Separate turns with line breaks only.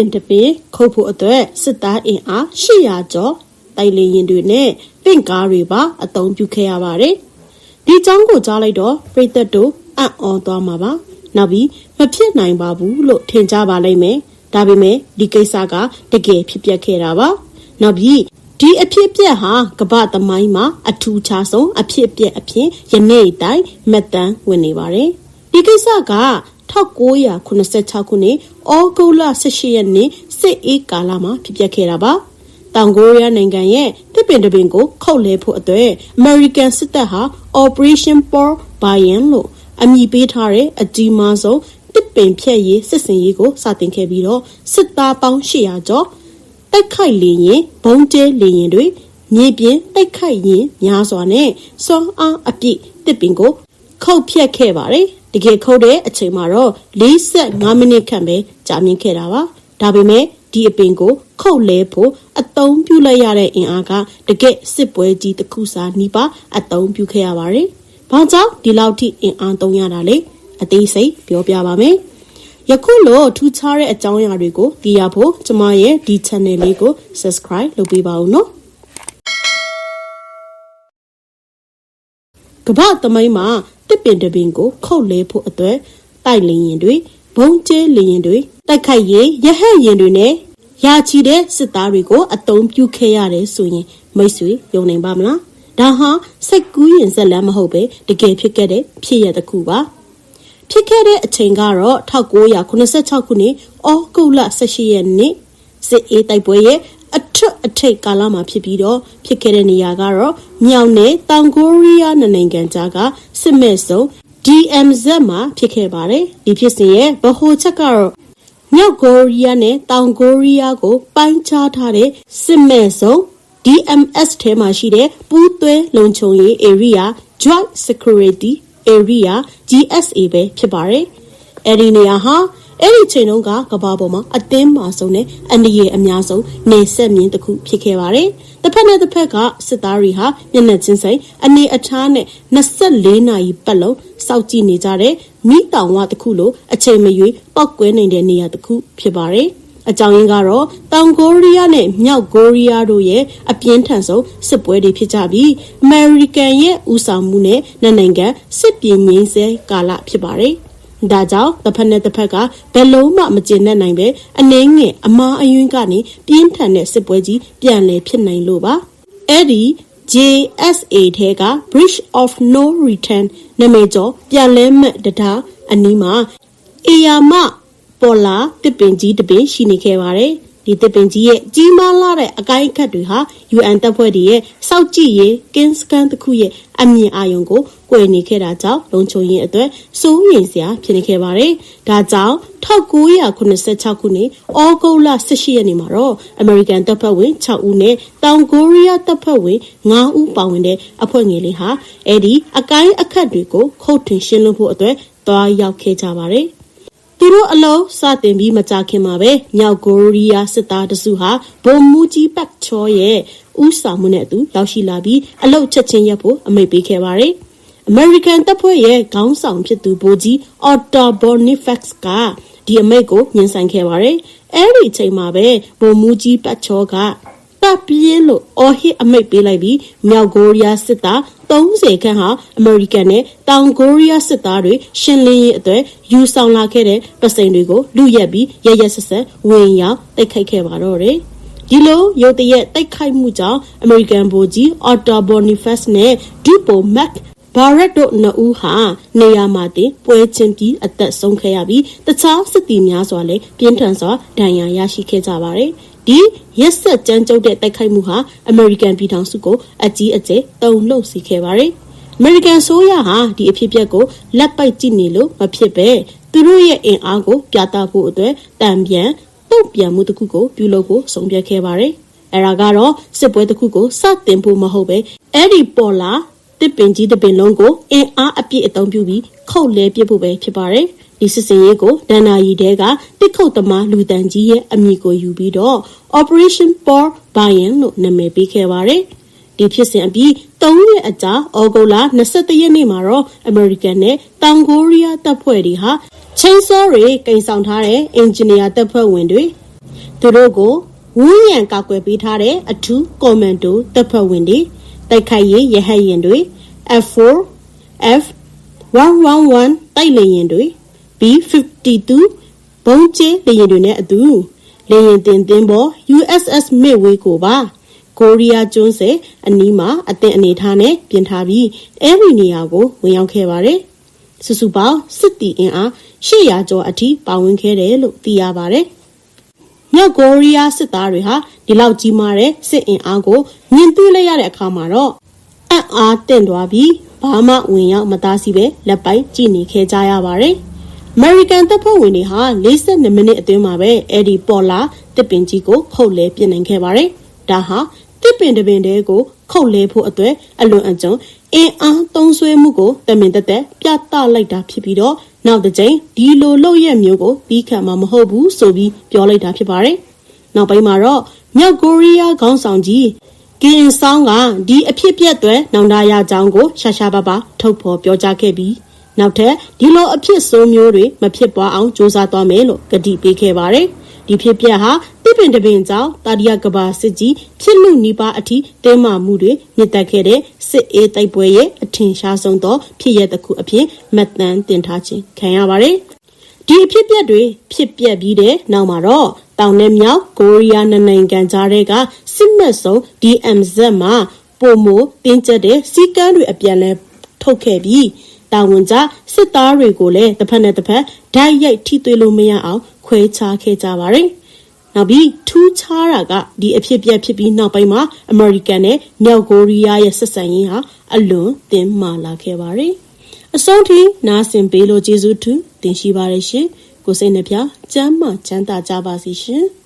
င်တပင်ခုတ်ဖို့အတွက်စစ်သားအင်အား800ကျော်တိုက်လေရင်တွေနဲ့ပင့်ကားတွေပါအသုံးပြုခဲ့ရပါတယ်။ဒီအကြောင်းကိုကြားလိုက်တော့ပြည်သက်တို့အံ့ဩသွားမှာပါ။နောက်ပြီးမဖြစ်နိုင်ပါဘူးလို့ထင်ကြပါလိမ့်မယ်။ဒါပေမဲ့ဒီကိစ္စကတကယ်ဖြစ်ပျက်ခဲ့တာပါ။နောက်ပြီးဒီအဖြစ်ပြက်ဟာကမ္ဘာသမိုင်းမှာအထူးခြားဆုံးအဖြစ်ပြက်အဖြစ်ယနေ့တိုင်မက်တမ်းဝင်နေပါတယ်။ဒီကိစ္စက 1986ခုနှစ်ဩဂုတ်လ18ရက်နေ့စစ်အေးကာလမှာဖြစ်ပျက်ခဲ့တာပါ။တောင်ကိုရီးယားနိုင်ငံရဲ့တစ်ပင်တစ်ပင်ကိုခုတ်လဲဖို့အတွက် American စစ်တပ်ဟာ Operation Pearl Bayou လို့အမည်ပေးထားတဲ့အကြီးမားဆုံးတစ်ပင်ဖြတ်ရေးစစ်စင်ရေးကိုစတင်ခဲ့ပြီးတော့စစ်သားပေါင်း800ကျော်တိုက်ခိုက်လေရင်ဘုံကျဲလေရင်တွေမြေပြင်တိုက်ခိုက်ရင်များစွာနဲ့စွမ်းအားအပြည့်တစ်ပင်ကိုခုတ်ဖြတ်ခဲ့ပါတယ် တကယ်ခုတ်တဲ့အချိန်မှာတော့45မိနစ်ခန့်ပဲကြာမြင့်ခဲ့တာပါဒါပေမဲ့ဒီအပင်ကိုခုတ်လဲဖို့အသုံးပြုလိုက်ရတဲ့အင်အားကတကယ်စစ်ပွဲကြီးတစ်ခုစာနီးပါအသုံးပြုခဲ့ရပါတယ်။ဘာကြောင့်ဒီလောက်ထိအင်အားသုံးရတာလဲအသေးစိတ်ပြောပြပါမယ်။ယခုလိုထူးခြားတဲ့အကြောင်းအရာတွေကိုသိရဖို့ကျမရဲ့ဒီ channel လေးကို subscribe လုပ်ပေးပါဦးနော်။ ကမ္ဘာသမိုင်းမှာတစ်ပင်တစ်ပင်ကိုခုတ်လဲဖို့အတွက်တိုက်လင်းရင်တွေဘုံကျဲလင်းရင်တွေတိုက်ခိုက်ရေးရဟတ်ရင်တွေနဲ့ရာချီတဲ့စစ်သားတွေကိုအသုံးပြုခဲ့ရတယ်ဆိုရင်မိတ်ဆွေယုံနိုင်ပါမလားဒါဟာစိတ်ကူးရင်ဇက်လန်းမဟုတ်ပဲတကယ်ဖြစ်ခဲ့တဲ့ဖြစ်ရတစ်ခုပါဖြစ်ခဲ့တဲ့အချိန်ကတော့1986ခုနှစ်ဩဂုတ်လ18ရက်နေ့စစ်အေးတိုက်ပွဲရဲ့ အထွတ်အထိပ်ကာလမှာဖြစ်ပြီးတော့ဖြစ်ခဲ့တဲ့နေရာကတော့မြောက်နဲ့တောင်ကိုရီးယားနိုင်ငံကြားကစစ်မဲ့ဆုံး DMZ မှာဖြစ်ခဲ့ပါတယ်ဒီဖြစ်စဉ်ရဲ့ဗဟိုချက်ကတော့မြောက်ကိုရီးယားနဲ့တောင်ကိုရီးယားကို ပိုင်းခြားထားတဲ့စစ်မဲ့ဆုံး DMS ထဲမှာရှိတဲ့ပူးသွဲလုံခြုံရေး area Joint Security Area GSA ပဲဖြစ်ပါတယ်အဲ့ဒီနေရာဟာ အဲ့ဒီချိန်တုန်းကကဘာပေါ်မှာအသင်းမာဆုံးနဲ့အန္တရာယ်အများဆုံးနေဆက်မြင့်တစ်ခုဖြစ်ခဲ့ပါတယ်။တစ်ဖက်နဲ့တစ်ဖက်ကစစ်သားတွေဟာမျက်နှာချင်းဆိုင်အနေအထားနဲ့24နာရီပတ်လုံးစောင့်ကြည့်နေကြတဲ့မိတောင်ဝတစ်ခုလိုအချိန်မရွေးပောက်ကွဲနိုင်တဲ့နေရာတစ်ခုဖြစ်ပါတယ်။အကြောင်းရင်းကတော့တောင်ကိုရီးယားနဲ့မြောက်ကိုရီးယားတို့ရဲ့အပြင်းထန်ဆုံးစစ်ပွဲတွေဖြစ်ကြပြီးအမေရိကန်ရဲ့ဦးဆောင်မှုနဲ့နိုင်ငံစစ်ပြေငင်းစဲကာလဖြစ်ပါတယ်။ ဒါကြောင့်တစ်ဖက်နဲ့တစ်ဖက်ကဘယ်လုံးမှမကျင်တတ်နိုင်ပဲအနှင်းငယ်အမားအယွင်းကနေပြင်းထန်တဲ့စစ်ပွဲကြီးပြန်လည်ဖြစ်နိုင်လို့ပါအဲ့ဒီ JSA ထဲက Bridge of No Return နာမည်ကျော်ပြန်လဲမဲ့တရားအနီးမှာအေယာမပေါ်လာတစ်ပင်ကြီးတစ်ပင်ရှိနေခဲ့ပါတယ် ဒီတစ်ပင်ကြီးရဲ့ကြီးမားလာတဲ့အကိုင်းအခတ်တွေဟာ UN တပ်ဖွဲ့တွေရဲ့စောက်ကြည့်ရေးကင်းစကန်တစ်ခုရဲ့အမြင်အာရုံကိုကွယ်နေခဲ့တာကြောင့်လုံခြုံရေးအတွက်စိုးရိမ်စရာဖြစ်နေခဲ့ပါတယ်။ဒါကြောင့်1986ခုနှစ်ဩဂုတ်လ18ရက်နေ့မှာတော့ American တပ်ဖွဲ့ဝင်6ဦးနဲ့တောင်ကိုရီးယားတပ်ဖွဲ့ဝင်9ဦးပါဝင်တဲ့အဖွဲ့ငယ်လေးဟာအဲ့ဒီအကိုင်းအခတ်တွေကိုခုတ်ထွင်ရှင်းလင်းဖို့အတွက်တွားရောက်ခဲ့ကြပါတယ်။ သူတို့အလုံးစတင်ပြီးမကြခင်မှာပဲမြောက်ကိုရီးယားစစ်သားတစုဟာဘုံမူကြီးပတ်ချောရဲ့ဥဆောင်မှုနဲ့အတူရောက်ရှိလာပြီးအလုတ်ချက်ချင်းရပ်ဖို့အမိန့်ပေးခဲ့ပါတယ်။ American တပ်ဖွဲ့ရဲ့ခေါင်းဆောင်ဖြစ်သူဗိုလ်ကြီး Otto Bonifax ကဒီအမိန့်ကိုညှဉ်းဆန်ခဲ့ပါတယ်။အဲ့ဒီအချိန်မှာပဲဗိုလ်မူကြီးပတ်ချောက တပ်ပြေးလို့အော်ဟစ်အမိတ်ပေးလိုက်ပြီးမြောက်ကိုရီးယားစစ်သား30ခန့်ဟာအမေရိကန်နဲ့တောင်ကိုရီးယားစစ်သားတွေရှင်းလင်းရေးအတွက်ယူဆောင်လာခဲ့တဲ့ပစိန်တွေကိုလူရက်ပြီးရရဆက်ဆက်ဝင်ရောက်တိုက်ခိုက်ခဲ့ပါတော့တယ်ဒီလိုရုတ်တရက်တိုက်ခိုက်မှုကြောင့်အမေရိကန်ဗိုလ်ကြီးအော်တာဘော်နီဖက်စ်နဲ့ဒူပိုမက် ဘာရက်တို့နှစ်ဦးဟာနေရာမှာတင်ပွဲချင်းပြီးအသက်ဆုံးခဲ့ရပြီးတခြားစစ်သည်များစွာလည်းပြင်းထန်စွာဒဏ်ရာရရှိခဲ့ကြပါတယ်ဒီရက်ဆက်ကြမ်းကြုတ်တဲ့တိုက်ခိုက်မှုဟာအမေရိကန်ပြည်ထောင်စုကိုအကြီးအကျယ်တုန်လှုပ်စေခဲ့ပါတယ်။အမေရိကန်ဆိုရဟာဒီအဖြစ်အပျက်ကိုလက်ပိုက်ကြည့်နေလို့မဖြစ်ပဲသူတို့ရဲ့အင်အားကိုပြသဖို့အတွက်တံပြန်တုတ်ပြန်မှုတစ်ခုကိုပြုလုပ်ဖို့ဆုံးဖြတ်ခဲ့ပါတယ်။အဲဒါကတော့စစ်ပွဲတစ်ခုကိုစတင်ဖို့မဟုတ်ပဲအဲ့ဒီပေါ်လာ တစ်ပင်ကြီးတစ်ပင်လုံးကိုအင်အားအပြည့်အသုံးပြုပြီးခုတ်လဲပစ်ဖို့ပဲဖြစ်ပါတယ်။ဒီစစ်စင်ရေးကိုဒဏ္ဍာရီတဲကတစ်ခုတ်သမားလူတန်ကြီးရဲ့အမည်ကိုယူပြီးတော့ Operation Paul Bayan လို့နာမည်ပေးခဲ့ပါတယ်။ဒီဖြစ်စဉ်အပြီး၃ရက်အကြာဩဂုတ်လ22ရက်နေ့မှာတော့ American နဲ့တောင်ကိုရီးယားတပ်ဖွဲ့တွေဟာချင်းစောတွေကိန်ဆောင်ထားတဲ့အင်ဂျင်နီယာတပ်ဖွဲ့ဝင်တွေသူတို့ကိုဝန်းရံကာကွယ်ပေးထားတဲ့အထူးကွန်မန်ဒိုတပ်ဖွဲ့ဝင်တွေ တိုက်ခိုက်ရေးရဟတ်ရင်တွေ F4 F 111တိုက်လေယာဉ်တွေ B52 ဘုံကျင်းလေယာဉ်တွေနဲ့အတူလေယာဉ်တင်သင်းပေါ် USS Midway ကိုပါကိုရီးယားကျွန်းဆယ်အနီးမှာအသင်အနေထားနဲ့ပြင်ထားပြီးအဲဒီနေရာကိုဝင်ရောက်ခဲ့ပါတယ်။စုစုပေါင်းစစ်တီအင်အား800ကျော်အထိပါဝင်ခဲ့တယ်လို့သိရပါတယ်။ မြောက်ကိုရီးယားစစ်သားတွေဟာဒီလောက်ကြီးမားတဲ့စစ်အင်အားကိုမြင်တွေ့လိုက်ရတဲ့အခါမှာတော့အံ့အားတင့်သွားပြီးဘာမှဝင်ရောက်မသားစီပဲလက်ပိုက်ကြည့်နေခဲ့ကြရပါတယ်။ American တပ်ဖွဲ့ဝင်တွေဟာ42မိနစ်အတွင်းမှာပဲအဲ့ဒီပေါ်လာတစ်ပင်ကြီးကိုခုတ်လဲပြင်နိုင်ခဲ့ပါတယ်။ဒါဟာတစ်ပင်တစ်ပင်တဲကိုခုတ်လဲဖို့အတွက်အလွန်အကျွံအင်အားသုံးဆွဲမှုကိုတမင်တက်တက်ပြသလိုက်တာဖြစ်ပြီးတော့နောက်တစ်ကြိမ်ဒီလိုလုပ်ရက်မျိုးကိုပြီးခံမှာမဟုတ်ဘူးဆိုပြီးပြောလိုက်တာဖြစ်ပါတယ်။နောက်ပိုင်းမှာတော့မြောက်ကိုရီးယားခေါင်းဆောင်ကြီးကင်ဆောင်ကဒီအဖြစ်ပြက်တွေနောင်တရအကြောင်းကိုရှာရှာပါပါထုတ်ဖော်ပြောကြားခဲ့ပြီးနောက်ထပ်ဒီလိုအဖြစ်ဆိုးမျိုးတွေမဖြစ်ပွားအောင်စ조사သွားမယ်လို့ကတိပေးခဲ့ပါတယ်။ ဒီဖြစ်ပျက်ဟာတိပင်တပင်ကြောင့်တာရီယာကဘာစစ်ကြီးဖြစ်လူနီးပါးအထိတင်းမာမှုတွေမြင့်တက်ခဲ့တဲ့စစ်အေးတိုက်ပွဲရဲ့အထင်ရှားဆုံးသောဖြစ်ရတစ်ခုအဖြစ်မှတ်တမ်းတင်ထားခြင်းခံရပါတယ်။ဒီအဖြစ်ပျက်တွေဖြစ်ပျက်ပြီးတဲ့နောက်မှာတော့တောင်နဲ့မြောက်ကိုရီးယားနိုင်ငံကြားတွေကစစ်မှတ်ဆုံး DMZ မှာပုံမတင်းကျပ်တဲ့စီကန်းတွေအပြန်လဲထုတ်ခဲ့ပြီး တာဝန်ကျစစ်သားတွေကိုလည်းတစ်ဖက်နဲ့တစ်ဖက်ဓာတ်ရိုက်ထိတွေ့လို့မရအောင်ခွဲခြားခဲ့ကြပါတယ်။နောက်ပြီးထူးခြားတာကဒီအဖြစ်ပြက်ဖြစ်ပြီးနောက်ပိုင်းမှာအမေရိကန်နဲ့မြောက်ကိုရီးယားရဲ့ဆက်ဆံရေးဟာအလွန်တင်းမာလာခဲ့ပါတယ်။အဆုံးထိနားဆင်ပေးလို့ကျေးဇူးထူးတင်ရှိပါတယ်ရှင်။ကိုစိတ်နှပြချမ်းမှချမ်းသာကြပါစေရှင်။